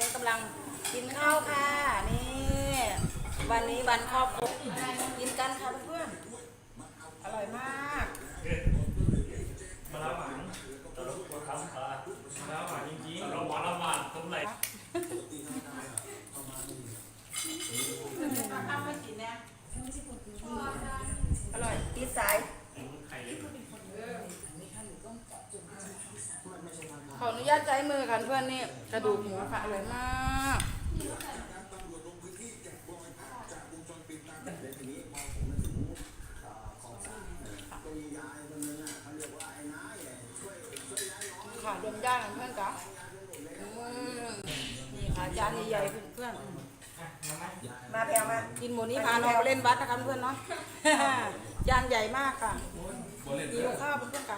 นี้กำลังกินข้าวค่ะ นี่ วันนี้วันครอบครัวกินกันค่ะเพื่อนๆอร่อยมากมะละหวานตลกตัวคำค่ะมะละหวานจริงๆเราหวานละหวานต้มไหลอร่อยติดสาย ไขออนุญาตใช้มือค่ะเพื่อนนี่กระดูกหมูค่ะอร่อยมากค่ะดมย่างเพื่อนจ๋านี่ค่ะจานใหญ่ๆเพื่อนมาแพลมากินหมูนี้พาน้องเล่นวัดนะคะเพื่อนเนาะจานใหญ่มากค่ะหิวข้าวเพื่อนๆค่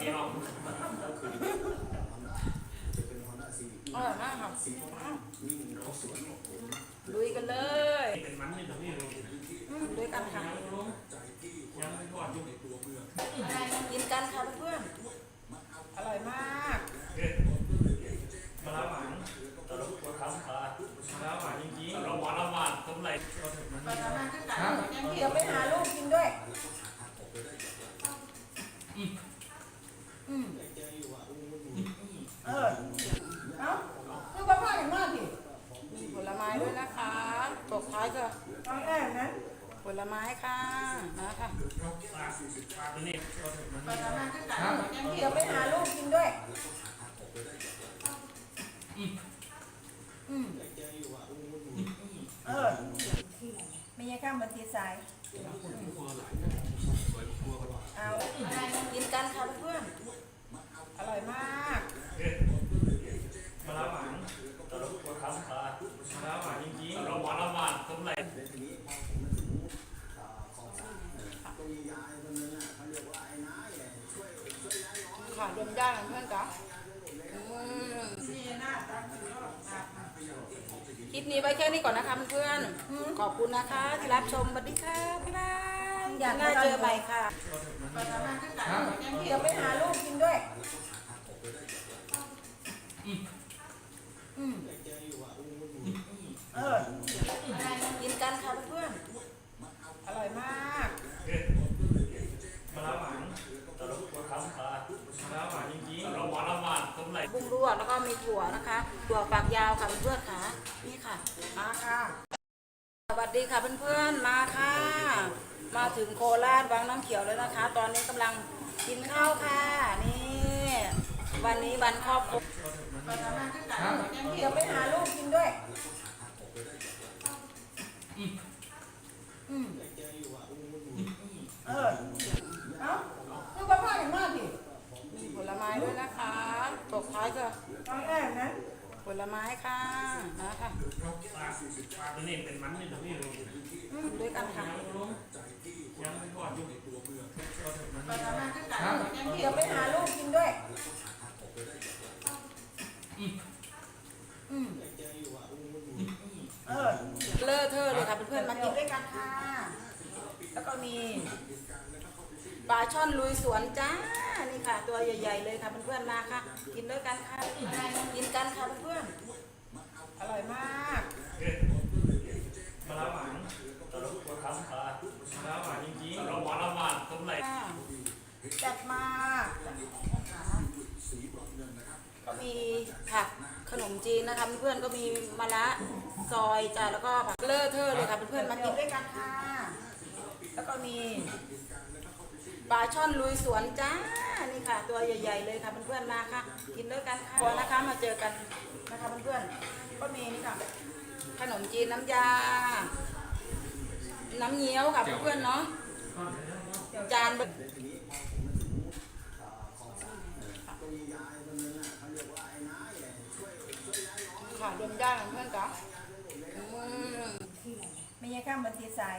ะเด็กก็เด็กเด็กมีกระเอาเออพี่น้องอร่อยมากค่ะลุยกันเลยเป็นมันนี่ตรงนี้เลยอืมลุยกันค่ะยังไม่ทอดยุ่งกินกันค่ะเพื่อนๆอร่อยมากมะละหวานตลกตัวคำค่ะมะละหวานจริงๆเราหวานละหวานต้มไหลเดี๋ยวไปหาลูกกินด้วย อืม เออ เอ้าคือว่าพ่อเห็นมากสิ มีผลไม้ด้วยนะคะตกท้ายก็ตอนแรกนะผลไม้ค่ะมาค่ะตัวนี้เดี๋ยวไปหาลูกกินด้วย อืมเออไม่ใช่ข้ามบันทีสาย เอากินกันค่ะเพื่อนๆอร่อยมาก มะละหวานตลกตัวคำค่ะมะละหวานจริงๆเราหวานละหวานต้มไหล ค่ะดมย่างเพื่อนจ๋าอืมคลิปนี้ไว้แค่นี้ก่อนนะคะเพื่อนๆขอบคุณนะคะที่รับชมสวัสดีค่ะบ๊ายบายอยากได้เจอใหม่ค่ะเดี๋ยวไปหาลูกกินด้วยอืมเออ กินกันค่ะเพื่อนๆอร่อยมาก มะละหวานตลกตัวคำค่ะมะละหวานจริงๆเราหวานละหวานต้มไหล บุ้งลวกแล้วก็มี ถั่วนะคะถั่วฝักยาวค่ะเพื่อนๆค่ะนี่ค่ะมาค่ะสวัสดีค่ะเพื่อนๆมาค่ะ มาถึงโคราชวังน้ำเขียวแล้วนะคะ ตอนนี้กำลังกินข้าวค่ะนี่วันนี้วันครอบครัวเดี๋ยวไปหาลูกกินด้วยอืม เออ เอ้าคือว่าพ่อเห็นมากสิ มีผลไม้ด้วยนะคะตกท้ายก็ ตอนแรกนะ ผ ลไม้ค่ะมาค่ะตัวนี้เป็นมันนี่ตรงนี้เลยอืมด้วยกันค่ะยังไม่ทอดยุ่งเดี๋ยวไปหาลูกกินด้วยอืมเออเลอะเทอะเลยค่ะเพื่อนๆมากินด้วยกันค่ะ แล้วก็มี ปลาช่อนลุยสวนจ้า นี่ค่ะ ตัวใหญ่ ๆ เลยค่ะเพื่อนๆมาค่ะ กินด้วยกันค่ะ กินกันค่ะเพื่อนๆอร่อยมากมะละหวานตลกตัวคำค่ะมะละหวานจริงๆเราหวานละหวานต้มไหลค่ะจัดมาก็มีผักขนมจีนนะคะเพื่อนๆก็มีมะระซอยจ้าแล้วก็ผักเลอะเทอะเลยค่ะเพื่อนๆมากินด้วยกันค่ะ แล้วก็มี ปลาช่อนลุยสวนจ้า นี่ค่ะ ตัวใหญ่ ๆ เลยค่ะเพื่อนๆมาค่ะ กินด้วยกันค่ะวันนะคะมาเจอกันนะคะเพื่อนๆก็มีนี่ค่ะ ขนมจีนน้ำยา น้ำเงี้ยวค่ะเพื่อนๆเนาะจานแบบค่ะดมย่างเพื่อนจ๋าอืมไม่ใช่ข้ามบันทีสาย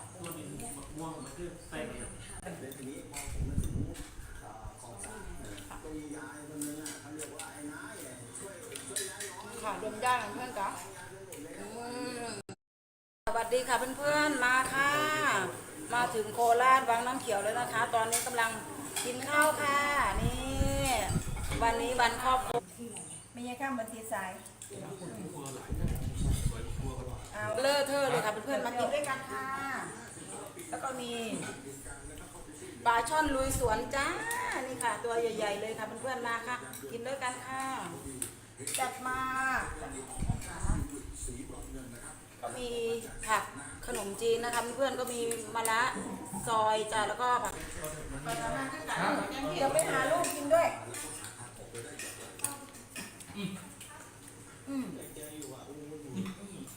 ค่ะรวมญาติเพื่อนกันสวัสดีค่ะเพื่อนๆมาค่ะ มาถึงโคราชวังน้ำเขียวแล้วนะคะ ตอนนี้กำลังกินข้าวค่ะ นี่ วันนี้วันครอบครัวไม่ใช่ข้ามบันทีสายเอาเลอะเทอะเลยค่ะเพื่อนๆมากินด้วยกันค่ะ แล้วก็มีปลาช่อนลุยสวนจ้า นี่ค่ะ ตัวใหญ่ ๆ เลยค่ะเพื่อนๆมาค่ะ กินด้วยกันค่ะ จัดมาก็มีผักขนมจีนนะคะเพื่อนก็มีมะระซอยจ้าแล้วก็ผักเดี๋ยวไปหาลูกกินด้วย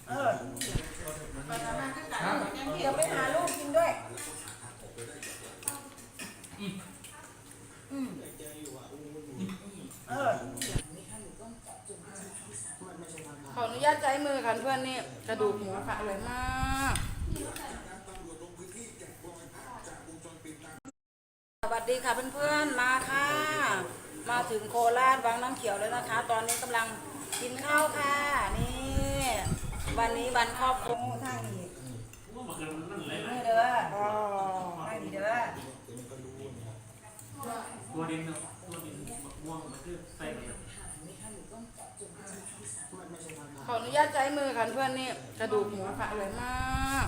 เออเดี๋ยวไปหาลูกกินด้วยเออ ขออนุ ญาตใช้มือค่ะเพื่อนนี่กระดูกหมูค่ะอร่อยมากสวัสดีค่ะเพื่อนๆมาค่ะ มาถึงโคราชวังน้ำเขียวแล้วนะคะ ตอนนี้กำลังกินข้าวค่ะ นี่ วันนี้วันครอบครัวโอ้ทางนี้ว่านนไมือเด้ออ๋อทางนี้เด้อตัวดินเนาะตัวดินม่วงมันคือใส่ไปเนาะ ขออนุญาตใช้มือค่ะเพื่อนนี่กระดูกหมูค่ะอร่อยมาก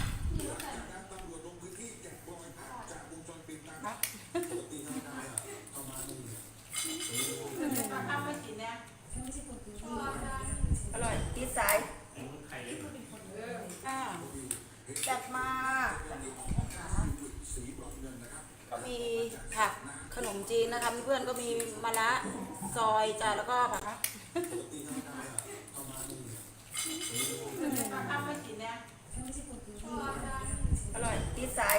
อร่อยตีสายจัดมาก็มีผักขนมจีนนะคะเพื่อนก็มีมะระซอยจ้าแล้วก็ผัก อร่อยตีสาย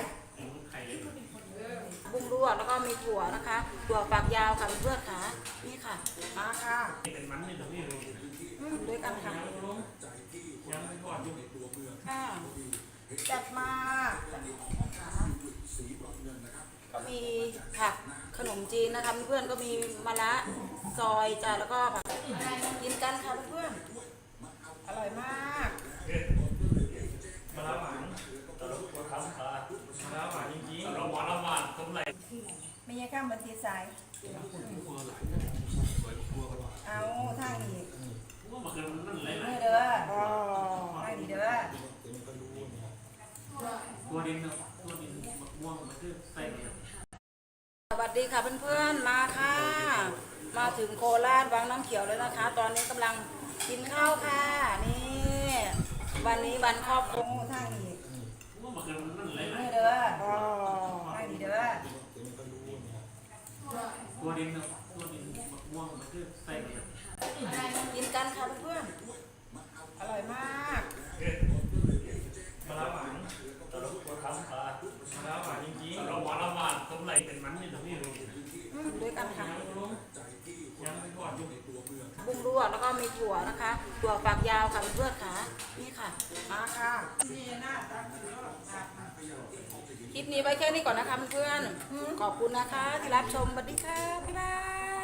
บุ้งลวกแล้วก็มีถั่วนะคะถั่วฝักยาวค่ะเพื่อนๆค่ะนี่ค่ะมาค่ะเป็นมันนี่เนาะพี่ด้วยกันค่ะม่ก่อนอยู่ค่ะจัดมาก็มีผักขนมจีนนะคะเพื่อนก็มีมะระซอยจ้าแล้วก็ผักกินกันค่ะเพื่อนๆอร่อยมาก มะระหวานแต่เราควรทำค่ะมะระหวานจริงๆเราหวานละหวานต้มไหล ไม่ใช่ข้ามบันทีสาย เอาทางนี้ว่ามันคือมันไหลไหลมือเด้ออ๋อทางนี้เด้อตัวดินเนาะตัวดินมะม่วงมันคือใส่ไปเนาะสวัสดีค่ะเพื่อนๆ มาค่ะ มาถึงโคราชวังน้ำเขียวแล้วนะคะ ตอนนี้กำลังกินข้าวค่ะ นี่ วันนี้วันครอบครัวโอ้ทางนี้ว่ามันคือมันไหลไหลมือเด้อ อ๋อ ทางนี้เด้อ ตัวดินเนาะตัวดินมะม่วงมันคือใส่ไปเนาะกินกันค่ะเพื่อนๆอร่อยมากมะระหวานต่เราควทำค่ะมะระหวานจริงๆเราหวานละหวานต้มไหลเป็นมันนี่เนาะพี่อืมด้วยกันค่ะยังไม่ก่อนยู่งบุ้งลวแล้วก็มีถั่วนะคะถั่วฝักยาวค่ะเพื่อนๆค่ะนี่ค่ะมาค่ะนี่หน้าตาคือ คลิปนี้ไว้แค่นี้ก่อนนะคะเพื่อนๆขอบคุณนะคะ ที่รับชมสวัสดีค่ะบ๊ายบา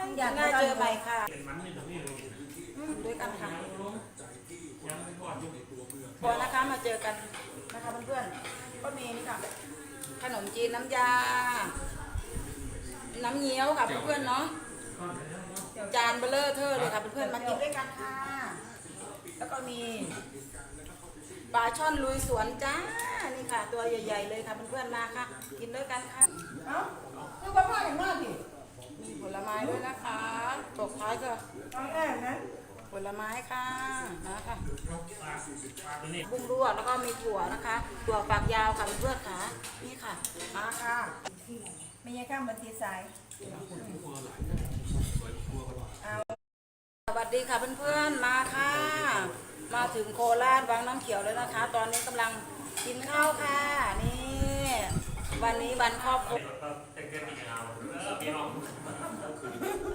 ยอยากหน้าเจอใหม่ค่ะด้วยกันค่ะพอนะคะมาเจอกันนะคะเพื่อนๆก็มีนี่ค่ะ ขนมจีนน้ำยา น้ำเงี้ยวค่ะเพื่อนๆเนาะจานเบลเลอร์เทอร์เลยค่ะเพื่อนๆมากินด้วยกันค่ะ แล้วก็มีปลาช่อนลุยสวนจ้า ตัวใหญ่ๆเลยค่ะเพื่อนๆมาค่ะ กินด้วยกันค่ะเอ้าคือว่าพ่อเห็นมากดิมีผลไม้ด้วยนะคะตกท้ายก็ตอนแรกนะผลไม้ค่ะนะค่ะตัวนี้บุ้งลวกแล้วก็มีถั่วนะคะถั่วฝักยาวค่ะเพื่อนๆค่ะนี่ค่ะมาค่ะไม่ใช่ข้ามบันทีสายเอาสวัสดีค่ะเพื่อนๆมาค่ะ มาถึงโคราชวังน้ำเขียวแล้วนะคะ ตอนนี้กำลัง กินข้าวค่ะนี่ วันนี้วันครอบครัวแต่งเกินอีกแล้วพี่น้อง